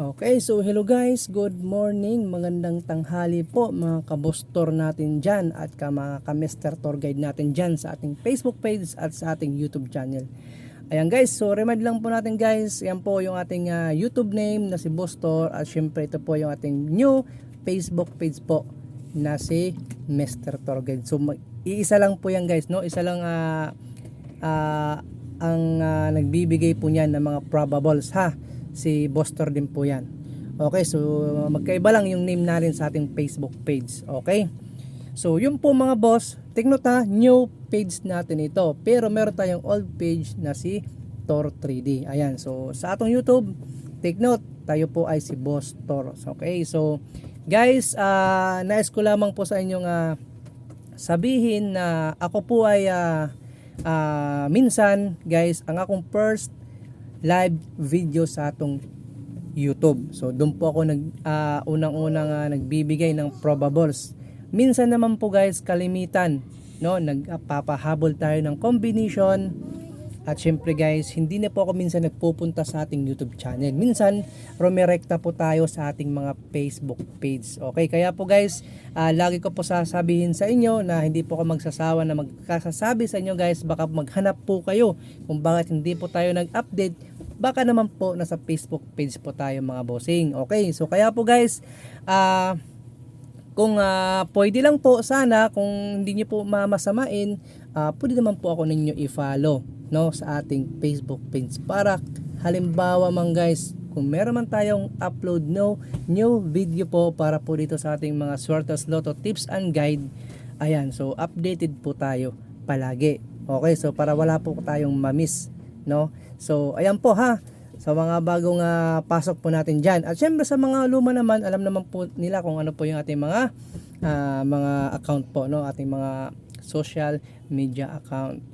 Okay, so hello guys, good morning, magandang tanghali po mga kabostor natin dyan at ka mga ka-Mr. Tour Guide natin dyan sa ating Facebook page at sa ating YouTube channel. Ayan guys, so remind lang po natin guys, yan po yung ating ah, YouTube name na si Bostor at syempre ito po yung ating new Facebook page po na si Mr. Tour Guide. So iisa lang po yan guys, no? Isa lang ah ah, ang ah, nagbibigay po niyan ng mga probables ha si Bostor din po yan. Okay so magkaiba lang yung name natin sa ating Facebook page. Okay? So yun po mga boss. Take note ha new page natin ito. Pero meron tayong old page na si Tor 3D ayan so sa atong YouTube take note tayo po ay si Boss Tor. Okay so guys ah nais ko lamang po sa inyong ah, sabihin na ako po ay ah, ah, minsan guys ang akong first live video sa atong YouTube. So doon po ako nag ah, unang-unang ah, nagbibigay ng probables. Minsan naman po guys kalimitan no nagpapahabol tayo ng combination at syempre guys, hindi na po ako minsan nagpupunta sa ating YouTube channel. Minsan, rumirekta po tayo sa ating mga Facebook page. Okay, kaya po guys, ah, lagi ko po sasabihin sa inyo na hindi po ako magsasawa na magkasasabi sa inyo guys, baka maghanap po kayo kung bakit hindi po tayo nag-update. Baka naman po nasa Facebook page po tayo mga bossing. Okay, so kaya po guys, ah kung ah, pwede lang po sana kung hindi niyo po mamasamain ah, pwede naman po ako ninyo i-follow no sa ating Facebook page. Para halimbawa man guys kung meron man tayong upload no new video po para po dito sa ating mga Swertas Lotto tips and guide ayan so updated po tayo palagi. Okay so para wala po tayong mamiss no so ayan po ha sa mga bagong ah, pasok po natin dyan. At syempre sa mga luma naman, alam naman po nila kung ano po yung ating mga ah, mga account po, no? ating mga social media account.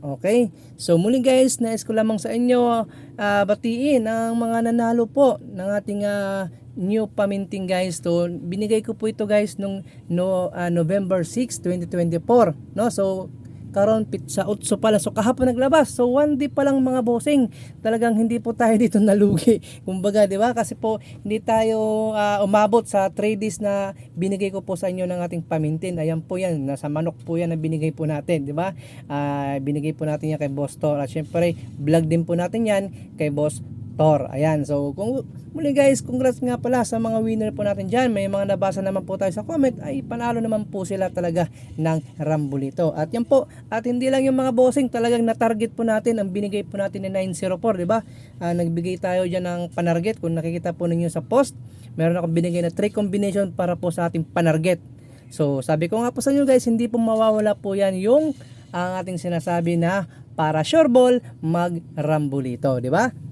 Okay? So muli guys, nais ko lamang sa inyo ah, batiin ang mga nanalo po ng ating ah, new paminting guys to binigay ko po ito guys nung no, ah, November 6, 2024 no so karon pit sa utso pala. So kahapon naglabas. So one day pa lang mga bossing. Talagang hindi po tayo dito nalugi. Kumbaga di ba? Kasi po hindi tayo ah, umabot sa 3 days na binigay ko po sa inyo ng ating pamintin. Ayan po yan. Nasa manok po yan na binigay po natin di ba? Ah, binigay po natin yan kay Boss Tor at syempre vlog din po natin yan kay Boss Tor. Ayan. So, kung muli guys, congrats nga pala sa mga winner po natin dyan. May mga nabasa naman po tayo sa comment. Ay, panalo naman po sila talaga ng Rambulito. At yan po. At hindi lang yung mga bossing. Talagang na-target po natin. Ang binigay po natin ni 904. di ba? Ah, nagbigay tayo dyan ng panarget. Kung nakikita po ninyo sa post. Meron akong binigay na 3 combination para po sa ating panarget. So, sabi ko nga po sa inyo guys, hindi po mawawala po yan yung ang ating sinasabi na para sure ball, mag-rambulito. Di ba?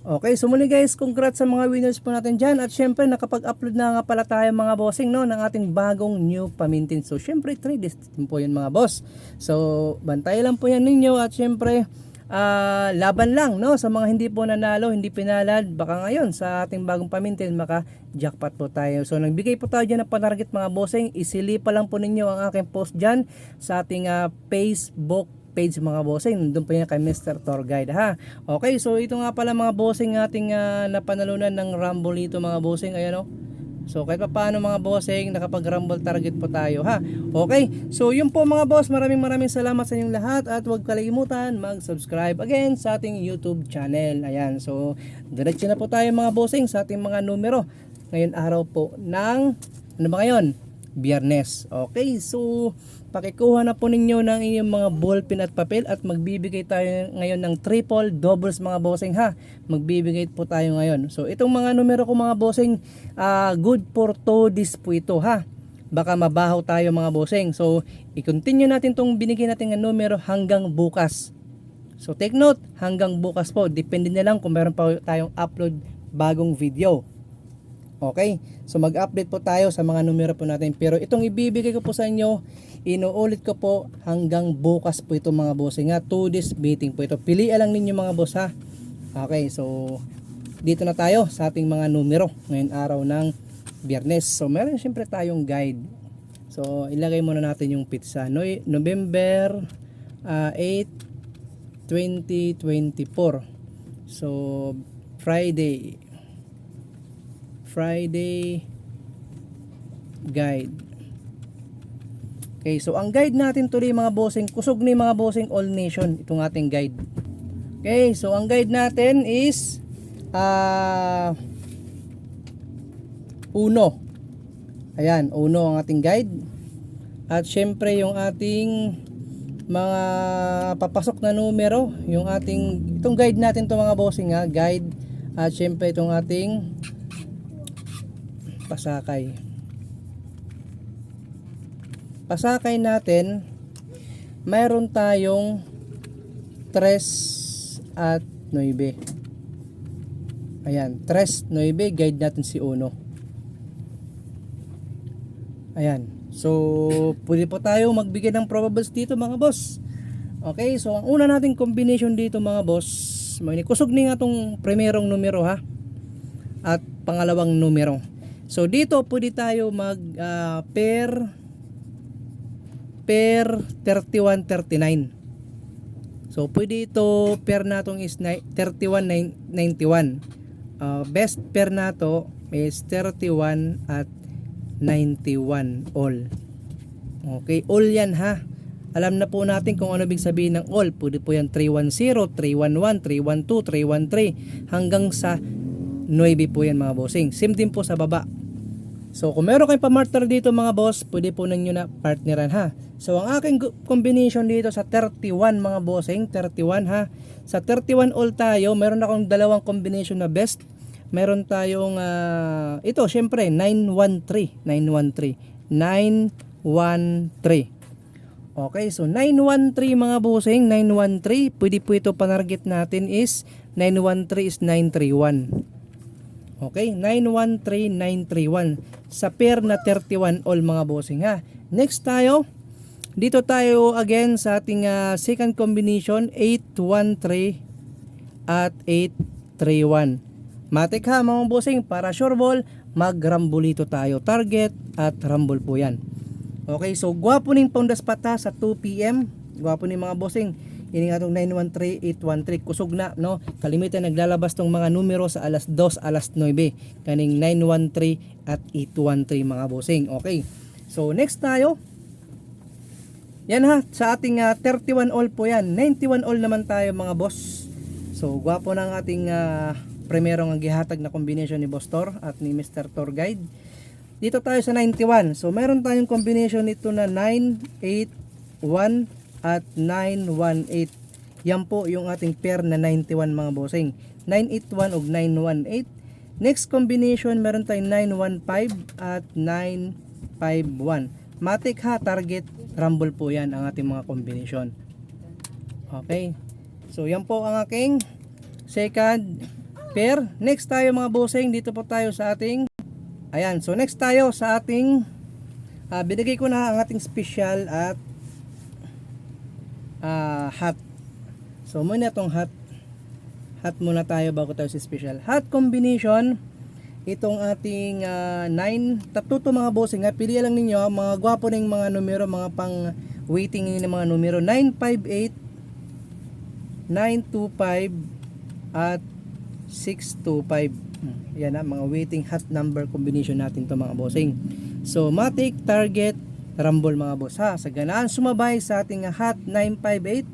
Okay, so muli guys, congrats sa mga winners po natin dyan. At syempre, nakapag-upload na nga pala tayo mga bossing no, ng ating bagong new pamintin. So syempre, 3 days din po yun mga boss. So, bantay lang po yan ninyo. At syempre, ah, laban lang no, sa mga hindi po nanalo, hindi pinalad. Baka ngayon, sa ating bagong pamintin, maka-jackpot po tayo. So, nagbigay po tayo dyan ng panarget mga bossing. Isili pa lang po ninyo ang aking post dyan sa ating ah, Facebook page mga bossing. Doon po yan kay Mr. Tour Guide ha. Okay, so ito nga pala mga bossing ating uh, napanalunan ng Rumble dito mga bossing. Ayan o. So kahit pa paano mga bossing, nakapag-rumble target po tayo ha. Okay, so yun po mga boss, maraming maraming salamat sa inyong lahat at huwag kalimutan mag-subscribe again sa ating YouTube channel. Ayan, so diretso na po tayo mga bossing sa ating mga numero. Ngayon araw po ng, ano ba ngayon? Biyernes. Okay, so pakikuha na po ninyo ng inyong mga ballpen at papel at magbibigay tayo ngayon ng triple doubles mga bossing ha. Magbibigay po tayo ngayon. So itong mga numero ko mga bossing, ah, good for 2 days po ito ha. Baka mabaho tayo mga bossing. So i-continue natin tong binigay natin ng numero hanggang bukas. So take note, hanggang bukas po. Depende na lang kung meron pa tayong upload bagong video. Okay? So mag-update po tayo sa mga numero po natin. Pero itong ibibigay ko po sa inyo, inuulit ko po hanggang bukas po ito mga boss. Nga 2 days meeting po ito. Pilian lang ninyo mga boss ha. Okay, so dito na tayo sa ating mga numero ngayon araw ng biyernes. So meron siyempre tayong guide. So ilagay muna natin yung pizza. No, November ah, 8, 2024. So Friday. Friday guide. Okay, so ang guide natin today mga bossing, kusog ni mga bossing All Nation, itong ating guide. Okay, so ang guide natin is ah uno. Ayan, uno ang ating guide. At syempre yung ating mga papasok na numero, yung ating itong guide natin to mga bossing ha, guide at syempre itong ating pasakay. Pasakay natin mayroon tayong 3 at 9. Ayan, 3, 9, guide natin si Uno. Ayan. So, pwede po tayo magbigay ng probables dito mga boss. Okay, so ang una nating combination dito mga boss, may kusog ni nga tong primerong numero ha. At pangalawang numero. So dito pwede tayo mag ah, pair pair 31 39. So pwede ito pair natong is ni- 31 nine- 91. Uh, best pair nato is 31 at 91 all. Okay, all yan ha. Alam na po natin kung ano ibig sabihin ng all. Pwede po yan 310, 311, 312, 313 hanggang sa 9 po yan mga bossing. Same din po sa baba. So kung meron kayong pamarter dito mga boss, pwede po ninyo na partneran ha. So ang aking combination dito sa 31 mga bossing, 31 ha. Sa 31 all tayo, meron akong dalawang combination na best. Meron tayong ah, ito syempre 913, 913, 913. Okay, so 913 mga bossing, 913, pwede po ito panarget natin is 913 is 931. Okay, 913931 sa pair na 31 all mga bossing ha. Next tayo, dito tayo again sa ating ah, second combination 813 at 831. Matik ha mga bossing para sure ball, magrambulito tayo. Target at rumble po yan. Okay, so gwapo ning pound pata sa 2 PM. Gwapo ni mga bossing. Ini nga itong 913813 kusog na no. Kalimitan naglalabas tong mga numero sa alas 2, alas 9. Kaning 913 at 813 mga bossing. Okay. So next tayo. Yan ha, sa ating ah, 31 all po yan. 91 all naman tayo mga boss. So gwapo ng ating uh, primerong ang gihatag na combination ni Boss Tor at ni Mr. Tour Guide. Dito tayo sa 91. So meron tayong combination nito na 981 at 918. Yan po yung ating pair na 91 mga bossing. 981 ug 918. Next combination meron tayong 915 at 951. Matic ha, target, rumble po yan ang ating mga combination. Okay. So yan po ang aking second pair. Next tayo mga bossing, dito po tayo sa ating Ayan, so next tayo sa ating ah, binigay ko na ang ating special at ah, hat. So muna itong hat. Hat muna tayo bago tayo sa special. Hat combination itong ating 9 tatlo to mga bossing ha. Pili lang ninyo ah, mga gwapo ning mga numero, mga pang waiting ng mga numero 958 925 at 625 Hmm, yan na mga waiting hat number combination natin to mga bossing so matic target rumble mga boss. Ha sa ganaan sumabay sa ating hat 958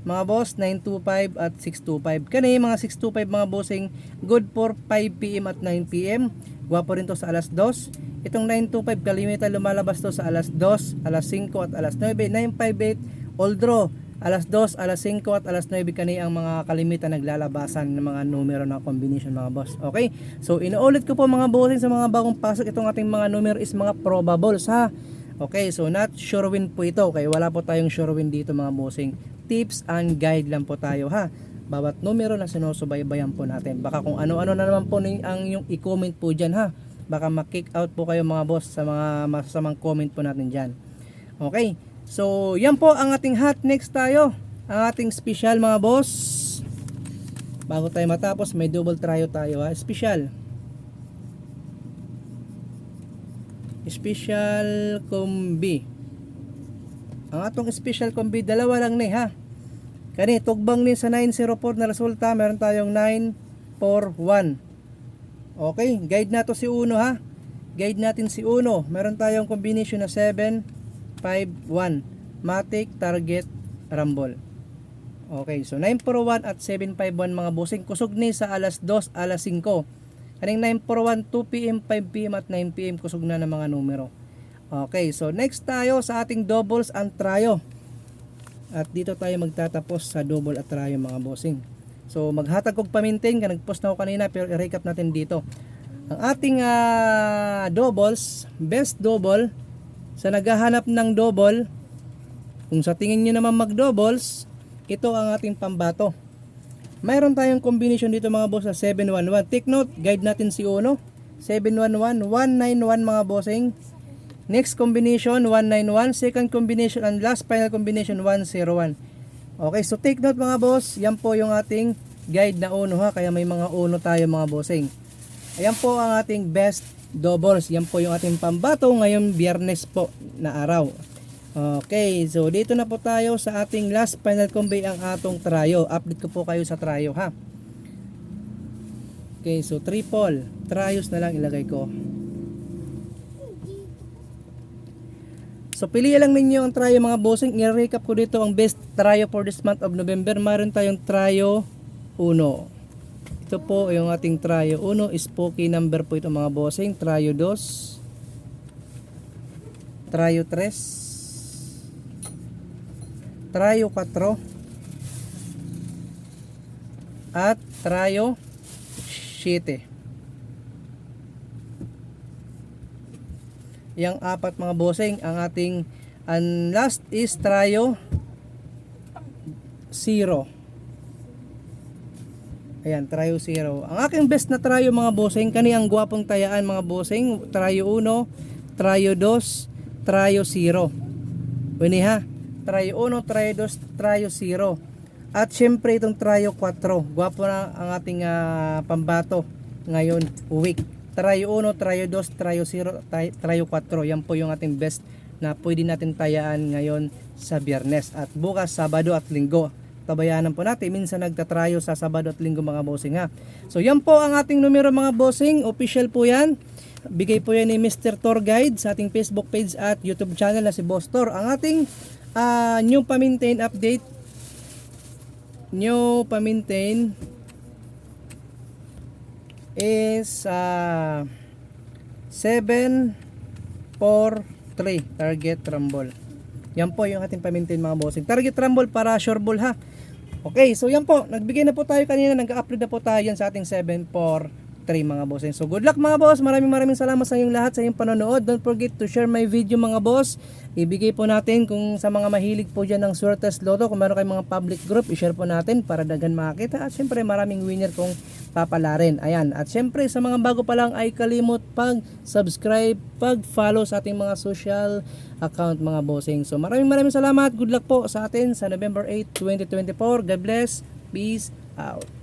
mga boss 925 at 625 kani mga 625 mga bossing good for 5pm at 9pm gwapo rin to sa alas 2 itong 925 kalimitan lumalabas to sa alas 2 alas 5 at alas 9 958 all draw. Alas 2, alas 5 at alas 9 kani ang mga kalimitan naglalabasan ng mga numero na combination mga boss. Okay? So inuulit ko po mga bossing sa mga bagong pasok itong ating mga numero is mga probables ha. Okay, so not sure win po ito. Okay, wala po tayong sure win dito mga bossing. Tips and guide lang po tayo ha. Bawat numero na sinusubaybayan po natin. Baka kung ano-ano na naman po ang yung i-comment po dyan ha. Baka ma-kick out po kayo mga boss sa mga masasamang comment po natin dyan. Okay. So, yan po ang ating hat. Next tayo. Ang ating special mga boss. Bago tayo matapos, may double tryo tayo ha. Special. Special combi. Ang atong special combi, dalawa lang ni ha. Kani, tugbang ni sa 904 na resulta, meron tayong 941. Okay, guide na to si Uno ha. Guide natin si Uno. Meron tayong combination na 7, 5, 1. Matic, target, rumble. Okay, so 941 at 751 mga bossing. Kusog ni sa alas 2, alas 5. Kaning 941, 2pm, 5pm at 9pm kusog na ng mga numero. Okay, so next tayo sa ating doubles and trio. At dito tayo magtatapos sa double at trio mga bossing. So maghatag kog pamintin, ka nagpost na ako kanina pero i-recap natin dito. Ang ating ah, doubles, best double, sa naghahanap ng double, kung sa tingin nyo naman mag-doubles, ito ang ating pambato. Mayroon tayong combination dito mga boss sa 711. Take note, guide natin si Uno. 711, 191 mga bossing. Next combination, 191. Second combination and last final combination, 101. Okay, so take note mga boss. Yan po yung ating guide na Uno ha. Kaya may mga Uno tayo mga bossing. Ayan po ang ating best doubles. Yan po yung ating pambato ngayong biyernes po na araw. Okay, so dito na po tayo sa ating last final combi ang atong tryo. Update ko po kayo sa tryo ha. Okay, so triple. Tryos na lang ilagay ko. So piliin lang ninyo ang tryo mga bossing. I-recap ko dito ang best tryo for this month of November. Meron tayong tryo 1. Ito po yung ating tryo 1. Spooky number po ito mga bossing. Tryo 2. Tryo 3. Tryo 4. At tryo 7. Yang apat mga bossing ang ating and last is tryo 0. Ayan, tryo 0. Ang aking best na tryo mga bossing, kani ang gwapong tayaan mga bossing, tryo 1, tryo 2, tryo 0. Wini ha, tryo 1, tryo 2, tryo 0. At syempre itong tryo 4, gwapo na ang ating ah, pambato ngayon week. Tryo 1, tryo 2, tryo 0, tay- tryo 4. Yan po yung ating best na pwede natin tayaan ngayon sa biyernes. At bukas, Sabado at Linggo. Tabayanan po natin. Minsan nagtatrayo sa Sabado at Linggo mga bossing ha. So yan po ang ating numero mga bossing. Official po yan. Bigay po yan ni Mr. Tour Guide sa ating Facebook page at YouTube channel na si Boss Tor. Ang ating ah, new pa-maintain update. New pa-maintain is uh, 7 4 3 target rumble. Yan po yung ating pa-maintain mga bossing. Target rumble para sure ball ha? Okay so yan po. Nagbigay na po tayo kanina. Nag-upload na po tayo yan sa ating 7 4 3 mga bossing so good luck mga boss. Maraming maraming salamat sa inyong lahat sa inyong panonood. Don't forget to share my video mga boss. Ibigay po natin kung sa mga mahilig po dyan ng Suertes Lotto kung meron kayong mga public group i-share po natin para dagan makakita at syempre maraming winner kung papalarin. Ayan. At syempre sa mga bago pa lang ay kalimot pag subscribe pag follow sa ating mga social account mga bossing. So maraming maraming salamat. Good luck po sa atin sa November 8 2024 God bless. Peace out